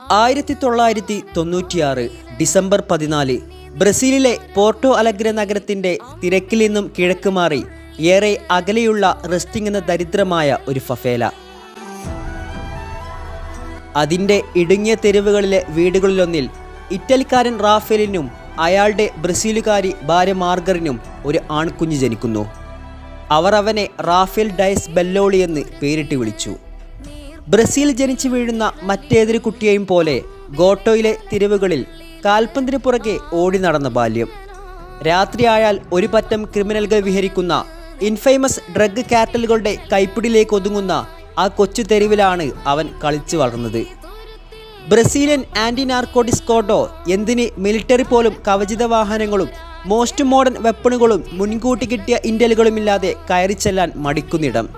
ആയിരത്തി തൊള്ളായിരത്തി തൊണ്ണൂറ്റിയാറ് ഡിസംബർ പതിനാല് ബ്രസീലിലെ പോർട്ടോ അലഗ്ര നഗരത്തിന്റെ തിരക്കിൽ നിന്നും കിഴക്ക് മാറി ഏറെ അകലെയുള്ള റെസ്റ്റിംഗ് എന്ന ദരിദ്രമായ ഒരു ഫഫേല. അതിന്റെ ഇടുങ്ങിയ തെരുവുകളിലെ വീടുകളിലൊന്നിൽ ഇറ്റലിക്കാരൻ റാഫേലിനും അയാളുടെ ബ്രസീലുകാരി ഭാര്യ മാർഗറിനും ഒരു ആൺകുഞ്ഞ് ജനിക്കുന്നു. അവർ അവനെ റാഫേൽ ഡയസ് ബെല്ലോളി എന്ന് പേരിട്ട് വിളിച്ചു. ബ്രസീൽ ജനിച്ചു വീഴുന്ന മറ്റേതൊരു കുട്ടിയെയും പോലെ ഗോട്ടോയിലെ തിരിവുകളിൽ കാൽപന്തിന് പുറകെ ഓടി നടന്ന ബാല്യം. രാത്രിയായാൽ ഒരു പറ്റം ക്രിമിനലുകൾ വിഹരിക്കുന്ന ഇൻഫേമസ് ഡ്രഗ് കാറ്റലുകളുടെ കൈപ്പിടിയിലേക്ക് ഒതുങ്ങുന്ന ആ കൊച്ചു തെരുവിലാണ് അവൻ കളിച്ചു വളർന്നത്. ബ്രസീലിയൻ ആന്റി നാർക്കോട്ടിക്സ് കോട്ടോ എന്തിന് മിലിറ്ററി പോലും കവചിത വാഹനങ്ങളും മോസ്റ്റ് മോഡേൺ വെപ്പണുകളും മുൻകൂട്ടി കിട്ടിയ ഇന്റലുകളുമില്ലാതെ കയറി ചെല്ലാൻ മടിക്കുന്നിടം.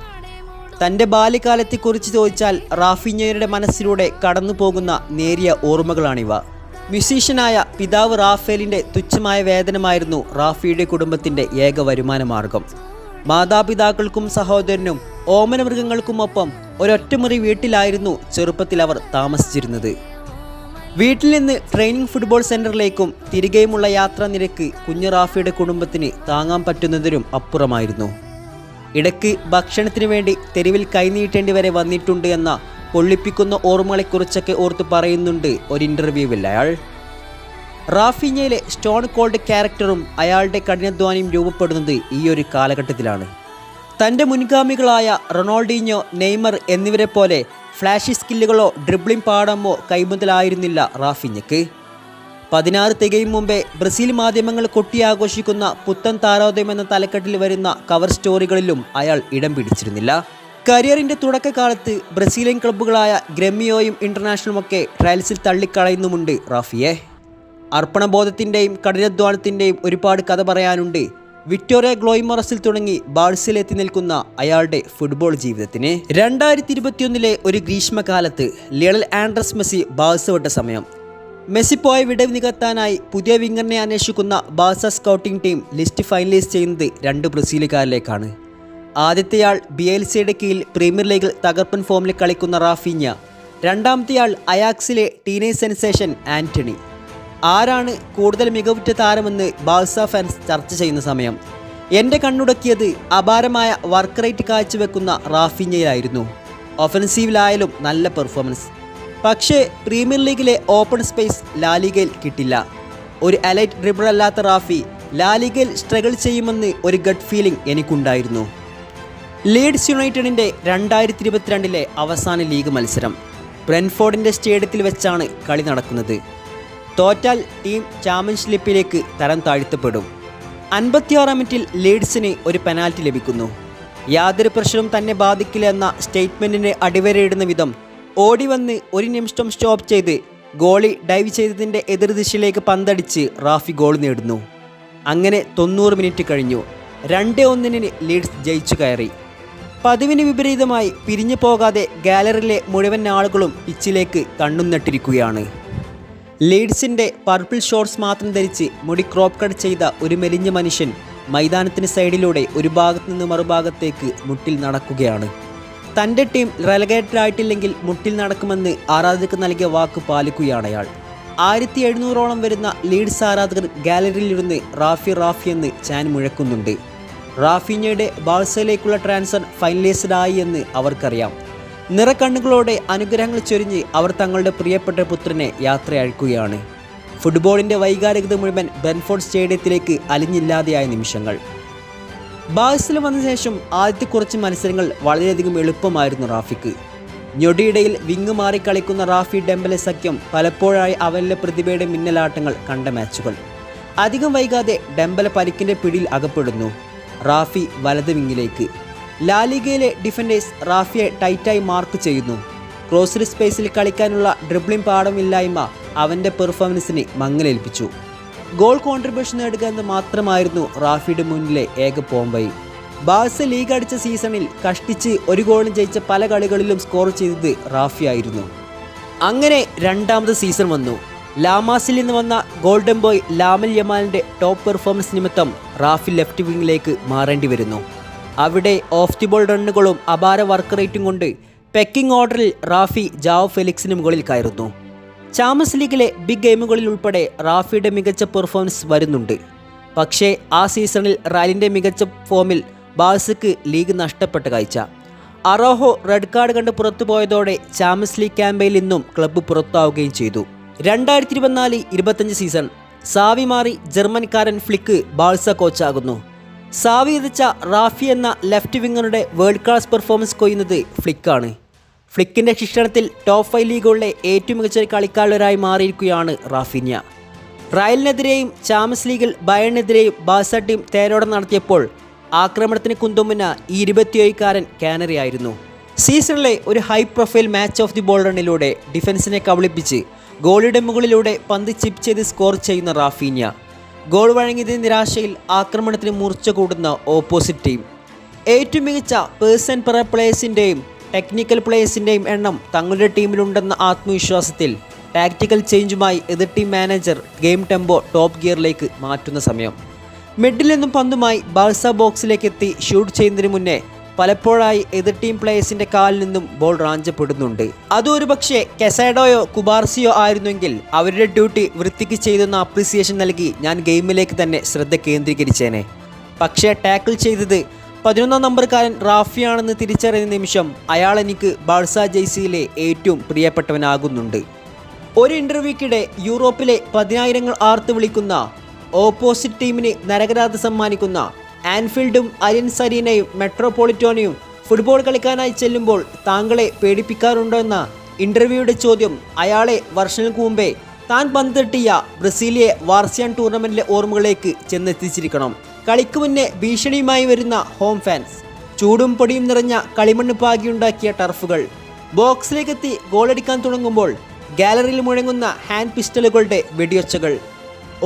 തന്റെ ബാല്യകാലത്തെക്കുറിച്ച് ചോദിച്ചാൽ റാഫിഞ്ഞയുടെ മനസ്സിലൂടെ കടന്നു പോകുന്ന നേരിയ ഓർമ്മകളാണിവ. മ്യൂസീഷ്യനായ പിതാവ് റാഫേലിന്റെ തുച്ഛമായ വേതനമായിരുന്നു റാഫിയുടെ കുടുംബത്തിന്റെ ഏക വരുമാന മാർഗം മാതാപിതാക്കൾക്കും സഹോദരനും ഓമന മൃഗങ്ങൾക്കുമൊപ്പം ഒരൊറ്റമുറി വീട്ടിലായിരുന്നു ചെറുപ്പത്തിൽ അവർ താമസിച്ചിരുന്നത്. വീട്ടിൽ നിന്ന് ട്രെയിനിങ് ഫുട്ബോൾ സെന്ററിലേക്കും തിരികെയുമുള്ള യാത്രാ നിരക്ക് കുഞ്ഞു റാഫിയുടെ കുടുംബത്തിന് താങ്ങാൻ പറ്റുന്നതിനും അപ്പുറമായിരുന്നു. ഇടയ്ക്ക് ഭക്ഷണത്തിന് വേണ്ടി തെരുവിൽ കൈനീട്ടേണ്ടി വരെ വന്നിട്ടുണ്ട് എന്ന പൊള്ളിപ്പിക്കുന്ന ഓർമ്മകളെക്കുറിച്ചൊക്കെ ഓർത്ത് പറയുന്നുണ്ട് ഒരു ഇന്റർവ്യൂവിൽ അയാൾ. റാഫിഞ്ഞയിലെ സ്റ്റോൺ കോൾഡ് ക്യാരക്ടറും അയാളുടെ കഠിനാധ്വാനിയും രൂപപ്പെടുന്നത് ഈ ഒരു കാലഘട്ടത്തിലാണ്. തന്റെ മുൻഗാമികളായ റൊണാൾഡീഞ്ഞോ നെയ്മർ എന്നിവരെ പോലെ ഫ്ലാഷി സ്കില്ലുകളോ ഡ്രിബ്ലിംഗ് പാടമോ കൈമുതലായിരുന്നില്ല റാഫിഞ്ഞയ്ക്ക് പതിനാറ് തികയും മുമ്പേ ബ്രസീൽ മാധ്യമങ്ങൾ കൊട്ടിയാഘോഷിക്കുന്ന പുത്തൻ താരോദയം എന്ന തലക്കെട്ടിൽ വരുന്ന കവർ സ്റ്റോറികളിലും അയാൾ ഇടം പിടിച്ചിരുന്നില്ല. കരിയറിന്റെ തുടക്കകാലത്ത് ബ്രസീലിയൻ ക്ലബ്ബുകളായ ഗ്രമിയോയും ഇന്റർനാഷണലുമൊക്കെ ട്രയൽസിൽ തള്ളിക്കളയുന്നുമുണ്ട് റാഫിയെ. അർപ്പണബോധത്തിന്റെയും കഠിനാധ്വാനത്തിന്റെയും ഒരുപാട് കഥ പറയാനുണ്ട്. വിക്ടോറിയ ഗ്ലോയ്മറസിൽ തുടങ്ങി ബാഴ്സിലെത്തി നിൽക്കുന്ന അയാളുടെ ഫുട്ബോൾ ജീവിതത്തിന്. രണ്ടായിരത്തി ഇരുപത്തിയൊന്നിലെ ഒരു ഗ്രീഷ്മകാലത്ത് ലിയണൽ ആൻഡ്രസ് മെസ്സി ബാഴ്സ് വിട്ട സമയം. മെസ്സി പോയ വിടവ് നികത്താനായി പുതിയ വിങ്ങറിനെ അന്വേഷിക്കുന്ന ബാസ സ്കൗട്ടിംഗ് ടീം ലിസ്റ്റ് ഫൈനലൈസ് ചെയ്യുന്നത് രണ്ട് ബ്രസീലുകാരിലേക്കാണ്. ആദ്യത്തെയാൾ ബി എൽ സിയുടെ കീഴിൽ പ്രീമിയർ ലീഗിൽ തകർപ്പൻ ഫോമിൽ കളിക്കുന്ന റാഫിഞ്ഞ രണ്ടാമത്തെയാൾ അയാക്സിലെ ടീനേജ് സെൻസേഷൻ ആന്റണി. ആരാണ് കൂടുതൽ മികവുറ്റ താരമെന്ന് ബാഴ്സ ഫാൻസ് ചർച്ച ചെയ്യുന്ന സമയം? എന്റെ കണ്ണുടക്കിയത് അപാരമായ വർക്ക് റേറ്റ് കാഴ്ചവെക്കുന്ന റാഫിഞ്ഞയിലായിരുന്നു ഒഫൻസീവിലായാലും നല്ല പെർഫോമൻസ്. പക്ഷേ പ്രീമിയർ ലീഗിലെ ഓപ്പൺ സ്പേസ് ലാലിഗയിൽ കിട്ടില്ല. ഒരു അലൈറ്റ് ഡ്രിബിൾ അല്ലാത്ത റാഫി ലാലിഗയിൽ സ്ട്രഗിൾ ചെയ്യുമെന്ന് ഒരു ഗഡ് ഫീലിംഗ് എനിക്കുണ്ടായിരുന്നു. ലീഡ്സ് യുണൈറ്റഡിന്റെ രണ്ടായിരത്തി ഇരുപത്തിരണ്ടിലെ അവസാന ലീഗ് മത്സരം ബ്രെൻഫോർഡിന്റെ സ്റ്റേഡിയത്തിൽ വെച്ചാണ് കളി നടക്കുന്നത്. തോറ്റാൽ ടീം ചാമ്പ്യൻഷിപ്പിലേക്ക് തരം താഴ്ത്തപ്പെടും. അൻപത്തിയാറാം മിനിറ്റിൽ ലീഡ്സിന് ഒരു പെനാൽറ്റി ലഭിക്കുന്നു. യാതൊരു പ്രശ്നവും തന്നെ ബാധിക്കില്ല എന്ന സ്റ്റേറ്റ്മെന്റിന് അടിവരയിടുന്ന വിധം ഓടി വന്ന് ഒരു നിമിഷം സ്റ്റോപ്പ് ചെയ്ത് ഗോളി ഡൈവ് ചെയ്തതിന്റെ എതിർദിശയിലേക്ക് പന്തടിച്ച് റാഫി ഗോൾ നേടുന്നു. അങ്ങനെ തൊണ്ണൂറ് മിനിറ്റ് കഴിഞ്ഞു. രണ്ട് ഒന്നിന് ലീഡ്സ് ജയിച്ചു കയറി. പതിവിന് വിപരീതമായി പിരിഞ്ഞു പോകാതെ ഗാലറിയിലെ മുഴുവൻ ആളുകളും പിച്ചിലേക്ക് കണ്ണും നട്ടിരിക്കുകയാണ് ലീഡ്സിന്റെ പർപ്പിൾ ഷോർട്സ് മാത്രം ധരിച്ച് മുടി ക്രോപ്പ് കട്ട് ചെയ്ത ഒരു മെലിഞ്ഞ മനുഷ്യൻ മൈതാനത്തിന് സൈഡിലൂടെ ഒരു ഭാഗത്തു നിന്ന് മറുഭാഗത്തേക്ക് മുട്ടിൽ നടക്കുകയാണ്. തന്റെ ടീം റെലഗേറ്റഡ് ആയിട്ടില്ലെങ്കിൽ മുട്ടിൽ നടക്കുമെന്ന് ആരാധകർക്ക് നൽകിയ വാക്ക് പാലിക്കുകയാണ് അയാൾ ആയിരത്തി എഴുന്നൂറോളം വരുന്ന ലീഡ്സ് ആരാധകർ ഗാലറിയിലിരുന്ന് റാഫി റാഫി എന്ന് ചാൻ മുഴക്കുന്നുണ്ട്. റാഫിഞ്ഞയുടെ ബാഴ്സയിലേക്കുള്ള ട്രാൻസ്ഫർ ഫൈനലൈസ്ഡ് ആയി എന്ന് അവർക്കറിയാം. നിറക്കണ്ണുകളോടെ അനുഗ്രഹങ്ങൾ ചൊരിഞ്ഞ് അവർ തങ്ങളുടെ പ്രിയപ്പെട്ട പുത്രനെ യാത്ര അയക്കുകയാണ് ഫുട്ബോളിന്റെ വൈകാരികത മുഴുവൻ ബെൻഫോർഡ് സ്റ്റേഡിയത്തിലേക്ക് അലിഞ്ഞില്ലാതെയായ നിമിഷങ്ങൾ. ബാഴ്സിൽ വന്ന ശേഷം ആദ്യത്തെ കുറച്ച് മത്സരങ്ങൾ വളരെയധികം എളുപ്പമായിരുന്നു റാഫിക്ക്. ഞൊടിയിടയിൽ വിങ് മാറി കളിക്കുന്ന റാഫി ഡെമ്പലെ സഖ്യം പലപ്പോഴായി അവനിലെ പ്രതിഭയുടെ മിന്നലാട്ടങ്ങൾ കണ്ട മാച്ചുകൾ. അധികം വൈകാതെ ഡെമ്പല പരിക്കിന്റെ പിടിയിൽ അകപ്പെടുന്നു. റാഫി വലത് വിങ്ങിലേക്ക്. ലാലിഗയിലെ ഡിഫൻഡേഴ്സ് റാഫിയെ ടൈറ്റായി മാർക്ക് ചെയ്യുന്നു. ക്രോസ്ഡ് സ്പേസിൽ കളിക്കാനുള്ള ഡ്രിബ്ലിംഗ് പാടമില്ലായ്മ അവന്റെ പെർഫോമൻസിനെ മങ്ങലേൽപ്പിച്ചു. ഗോൾ കോൺട്രിബ്യൂഷൻ നേടുക എന്ന് മാത്രമായിരുന്നു റാഫിയുടെ മുന്നിലെ ഏക പോംബൈ ബാഴ്സ ലീഗ് അടിച്ച സീസണിൽ കഷ്ടിച്ച് ഒരു ഗോളും ജയിച്ച പല കളികളിലും സ്കോർ ചെയ്തത് റാഫിയായിരുന്നു അങ്ങനെ രണ്ടാമത് സീസൺ വന്നു. ലാമാസിൽ നിന്ന് വന്ന ഗോൾഡൻ ബോയ് ലാമൽ യമാലിന്റെ ടോപ്പ് പെർഫോമൻസ് നിമിത്തം റാഫി ലെഫ്റ്റ് വിങ്ങിലേക്ക് മാറേണ്ടി വരുന്നു. അവിടെ ഓഫ് ദി ബോൾ റണ്ണുകളും അപാര വർക്ക് റേറ്റും കൊണ്ട് പെക്കിംഗ് ഓർഡറിൽ റാഫി ജാവ് ഫെലിക്സിന് മുകളിൽ കയറുന്നു. ചാമ്പ്യൻസ് ലീഗിലെ ബിഗ് ഗെയിമുകളിൽ ഉൾപ്പെടെ റാഫിയുടെ മികച്ച പെർഫോമൻസ് വരുന്നുണ്ട്. പക്ഷേ ആ സീസണിൽ റാലിന്റെ മികച്ച ഫോമിൽ ബാഴ്സക്ക് ലീഗ് നഷ്ടപ്പെട്ട കാഴ്ച. അറോഹോ റെഡ് കാർഡ് കണ്ട് പുറത്തു പോയതോടെ ചാമ്പ്യൻസ് ലീഗ് ക്യാമ്പയിൽ നിന്നും ക്ലബ്ബ് പുറത്താവുകയും ചെയ്തു. രണ്ടായിരത്തി ഇരുപത്തിനാല് ഇരുപത്തഞ്ച് സീസൺ സാവി മാറി ജർമ്മൻകാരൻ ഫ്ലിക്ക് ബാഴ്സ കോച്ചാകുന്നു. സാവി എതിച്ച റാഫി എന്ന ലെഫ്റ്റ് വിങ്ങറുടെ വേൾഡ് ക്ലാസ് പെർഫോമൻസ് കൊയ്യുന്നത് ഫ്ലിക്കാണ്. ഫ്ലിക്കിന്റെ ശിക്ഷണത്തിൽ ടോപ്പ് ഫൈവ് ലീഗുകളിലെ ഏറ്റവും മികച്ച കളിക്കാരനായി മാറിയിരിക്കുകയാണ് റാഫിന്യ. റയലിനെതിരെയും ചാമ്പ്യൻസ് ലീഗിൽ ബയണിനെതിരെയും ബാസ ടീം തേരോടം നടത്തിയപ്പോൾ ആക്രമണത്തിന് കുന്തുമുന്ന ഈ ഇരുപത്തിയേഴുകാരൻ കാനറിയായിരുന്നു. സീസണിലെ ഒരു high profile match off the ball റണ്ണിലൂടെ ഡിഫൻസിനെ കബളിപ്പിച്ച് ഗോളിയുടെ മുകളിലൂടെ പന്ത് ചിപ്പ് ചെയ്ത് സ്കോർ ചെയ്യുന്ന റാഫീന്യ. ഗോൾ വഴങ്ങിയതിന് നിരാശയിൽ ആക്രമണത്തിന് മൂർച്ച കൂടുന്ന ഓപ്പോസിറ്റ് ടീം. ഏറ്റവും മികച്ച പേഴ്സൺ പെർ പ്ലേയേഴ്സിന്റെയും ടെക്നിക്കൽ പ്ലേയേഴ്സിന്റെയും എണ്ണം തങ്ങളുടെ ടീമിലുണ്ടെന്ന ആത്മവിശ്വാസത്തിൽ ടാക്റ്റിക്കൽ ചേഞ്ചുമായി എതിർ team manager game tempo top ഗിയറിലേക്ക് മാറ്റുന്ന സമയം. മിഡിൽ നിന്നും പന്തുമായി ബാഴ്സ ബോക്സിലേക്ക് എത്തി ഷൂട്ട് ചെയ്യുന്നതിന് മുന്നേ പലപ്പോഴായി എതിർ ടീം പ്ലേയേഴ്സിന്റെ കാലിൽ നിന്നും ബോൾ റാഞ്ചപ്പെടുന്നുണ്ട്. അതൊരു പക്ഷേ കെസാഡോയോ കുബാർസിയോ ആയിരുന്നെങ്കിൽ അവരുടെ ഡ്യൂട്ടി വൃത്തിക്ക് ചെയ്തെന്ന അപ്രിസിയേഷൻ നൽകി ഞാൻ ഗെയിമിലേക്ക് തന്നെ ശ്രദ്ധ കേന്ദ്രീകരിച്ചേനെ. പക്ഷേ ടാക്കിൾ ചെയ്തത് പതിനൊന്നാം നമ്പർക്കാരൻ റാഫിയാണെന്ന് തിരിച്ചറിയുന്ന നിമിഷം അയാൾ എനിക്ക് ബാഴ്സ ജെയ്സിയിലെ ഏറ്റവും പ്രിയപ്പെട്ടവനാകുന്നുണ്ട്. ഒരു ഇന്റർവ്യൂക്കിടെ യൂറോപ്പിലെ പതിനായിരങ്ങൾ ആർത്ത് വിളിക്കുന്ന ഓപ്പോസിറ്റ് ടീമിന് നരകരാധ സമ്മാനിക്കുന്ന ആൻഫീൽഡും അലിയൻസ് അരീനയും മെട്രോപൊളിറ്റോനെയും ഫുട്ബോൾ കളിക്കാനായി ചെല്ലുമ്പോൾ താങ്കളെ പേടിപ്പിക്കാറുണ്ടോ എന്ന ഇന്റർവ്യൂയുടെ ചോദ്യം അയാളെ വർഷങ്ങൾക്ക് മുമ്പേ താൻ പന്തെട്ടിയ ബ്രസീലിയെ വാർസിയാൻ ടൂർണമെന്റിലെ ഓർമ്മകളിലേക്ക് ചെന്നെത്തിച്ചിരിക്കണം. കളിക്ക് മുന്നേ ഭീഷണിയുമായി വരുന്ന ഹോം ഫാൻസ്. ചൂടും പൊടിയും നിറഞ്ഞ കളിമണ്ണ് പാകിയുണ്ടാക്കിയ ടർഫുകൾ. ബോക്സിലേക്കെത്തി ഗോളടിക്കാൻ തുടങ്ങുമ്പോൾ ഗാലറിയിൽ മുഴങ്ങുന്ന ഹാൻഡ് പിസ്റ്റലുകളുടെ വെടിയൊച്ചകൾ.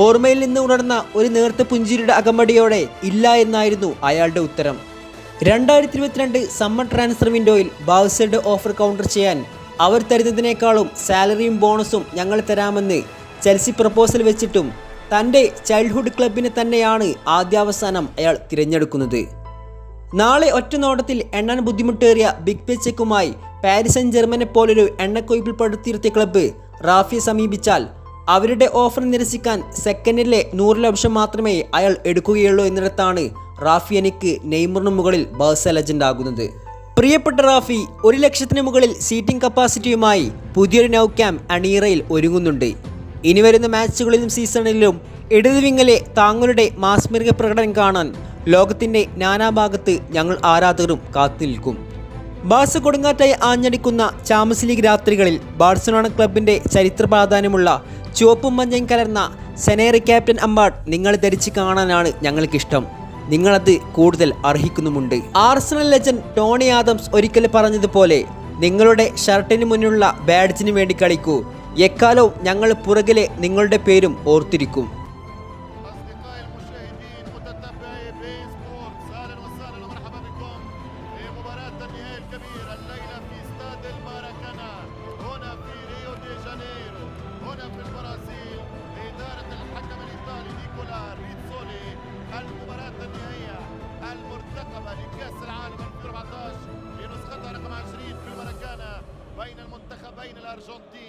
ഓർമ്മയിൽ നിന്ന് ഉണർന്ന ഒരു നേർത്ത പുഞ്ചിരിയുടെ അകമ്പടിയോടെ ഇല്ല എന്നായിരുന്നു അയാളുടെ ഉത്തരം. രണ്ടായിരത്തി ഇരുപത്തിരണ്ട് സമ്മർ ട്രാൻസ്ഫർ വിൻഡോയിൽ ബാവ്സയുടെ ഓഫർ കൗണ്ടർ ചെയ്യാൻ അവർ തരുന്നതിനേക്കാളും സാലറിയും ബോണസും ഞങ്ങൾ തരാമെന്ന് ചെൽസി പ്രപ്പോസൽ വെച്ചിട്ടും തന്റെ ചൈൽഡ്ഹുഡ് ക്ലബിനെ തന്നെയാണ് ആദ്യാവസാനം അയാൾ തിരഞ്ഞെടുക്കുന്നത്. നാളെ ഒറ്റനോട്ടത്തിൽ എണ്ണാൻ ബുദ്ധിമുട്ടേറിയ ബിഗ് പേ പാരിസൻ പാരിസ് ജർമ്മനെ പോലൊരു എണ്ണക്കൊയ്പിൽ പടുത്തിരുത്തിയ ക്ലബ്ബ് റാഫിയെ സമീപിച്ചാൽ അവരുടെ ഓഫർ നിരസിക്കാൻ സെക്കൻഡിലെ നൂറ് ലക്ഷം മാത്രമേ അയാൾ എടുക്കുകയുള്ളൂ എന്നിടത്താണ് റാഫി എനിക്ക് നെയ്മറിന് മുകളിൽ ബേഴ്സ ലെജൻഡ് ആകുന്നത്. പ്രിയപ്പെട്ട റാഫി ഒരു ലക്ഷത്തിന് മുകളിൽ സീറ്റിംഗ് കപ്പാസിറ്റിയുമായി പുതിയൊരു നൗ ക്യാമ്പ് അണീറയിൽ ഒരുങ്ങുന്നുണ്ട്. ഇനി വരുന്ന മാച്ചുകളിലും സീസണിലും ഇടത് വിങ്ങലെ താങ്കളുടെ മാസ്മരിക പ്രകടനം കാണാൻ ലോകത്തിന്റെ നാനാഭാഗത്ത് ഞങ്ങൾ ആരാധകരും കാത്തു നിൽക്കും. ബാഴ്സ കൊടുങ്കാറ്റായി ആഞ്ഞടിക്കുന്ന ചാമ്പ്യൻസ് ലീഗ് രാത്രികളിൽ ബാഴ്സലോണ ക്ലബിന്റെ ചരിത്ര പ്രാധാന്യമുള്ള ചുവപ്പും മഞ്ഞയും കലർന്ന സെനേറി ക്യാപ്റ്റൻ അമ്പാട് നിങ്ങൾ ധരിച്ച് കാണാനാണ് ഞങ്ങൾക്കിഷ്ടം. നിങ്ങളത് കൂടുതൽ അർഹിക്കുന്നുമുണ്ട്. ആർസണൽ ലെജൻഡ് ടോണി ആദംസ് ഒരിക്കൽ പറഞ്ഞതുപോലെ നിങ്ങളുടെ ഷർട്ടിന് മുന്നിലുള്ള ബാഡ്ജിന് വേണ്ടി കളിക്കൂ. എക്കാലവും ഞങ്ങൾ പുറകിലെ നിങ്ങളുടെ പേരും ഓർത്തിരിക്കും أصدقائي المشاهدين متتبعي بي سبورتس أهلا وسهلا ومرحبا بكم في مباراة النهائي الكبير الليلة في استاد الماراكانا هنا في ريو دي جانيرو هنا في البرازيل بإدارة الحكم الإيطالي نيكولا ريتسولي المباراة النهائية المرتقبة لكأس العالم 2014 في نسختها رقم 20 في ماراكانا بين المنتخبين الأرجنتيني والألماني